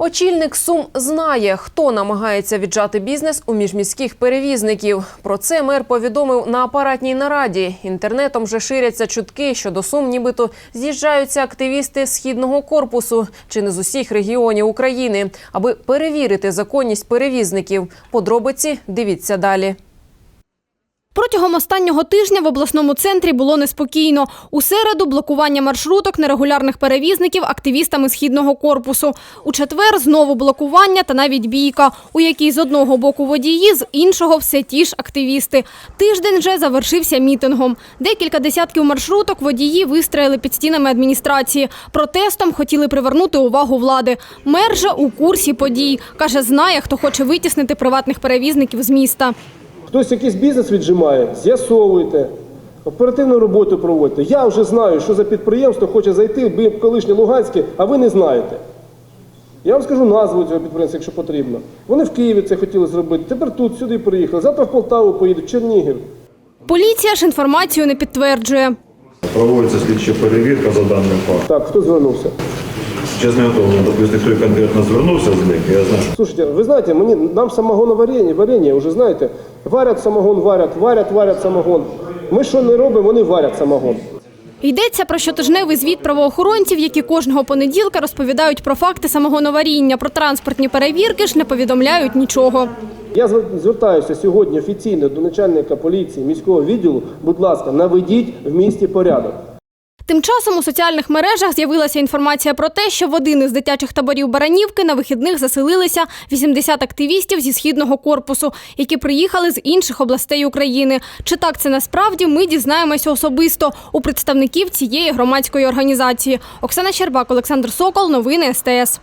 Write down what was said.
Очільник Сум знає, хто намагається віджати бізнес у міжміських перевізників. Про це мер повідомив на апаратній нараді. Інтернетом вже ширяться чутки, що до Сум нібито з'їжджаються активісти східного корпусу чи не з усіх регіонів України, аби перевірити законність перевізників. Подробиці дивіться далі. Протягом останнього тижня в обласному центрі було неспокійно. У середу блокування маршруток нерегулярних перевізників активістами східного корпусу. У четвер знову блокування та навіть бійка, у якій з одного боку водії, з іншого все ті ж активісти. Тиждень вже завершився мітингом. Декілька десятків маршруток водії вистроїли під стінами адміністрації. Протестом хотіли привернути увагу влади. Мер же у курсі подій. Каже, знає, хто хоче витіснити приватних перевізників з міста. Хтось якийсь бізнес віджимає, з'ясовуйте, оперативну роботу проводьте. Я вже знаю, що за підприємство хоче зайти в колишнє Луганське, а ви не знаєте. Я вам скажу назву цього підприємства, якщо потрібно. Вони в Києві це хотіли зробити, тепер тут, сюди приїхали, завтра в Полтаву поїдуть, в Чернігів. Поліція ж інформацію не підтверджує. Проводиться слідча перевірка за даним фактом. Так, хто звернувся? Чесно, не готовий доповісти, хто конкретно звернувся з них. Я знаю, Слушайте, ви знаєте, мені нам самогон варення, варення, вже знаєте, варять самогон, варять, варять, варять самогон. Ми що не робимо, вони варять самогон. Йдеться про щотижневий звіт правоохоронців, які кожного понеділка розповідають про факти самогоноваріння. Про транспортні перевірки ж не повідомляють нічого. Я звертаюся сьогодні офіційно до начальника поліції міського відділу. Будь ласка, наведіть в місті порядок. Тим часом у соціальних мережах з'явилася інформація про те, що в один із дитячих таборів Баранівки на вихідних заселилися 80 активістів зі східного корпусу, які приїхали з інших областей України. Чи так це насправді ми дізнаємося особисто у представників цієї громадської організації. Оксана Щербак, Олександр Сокол, новини СТС.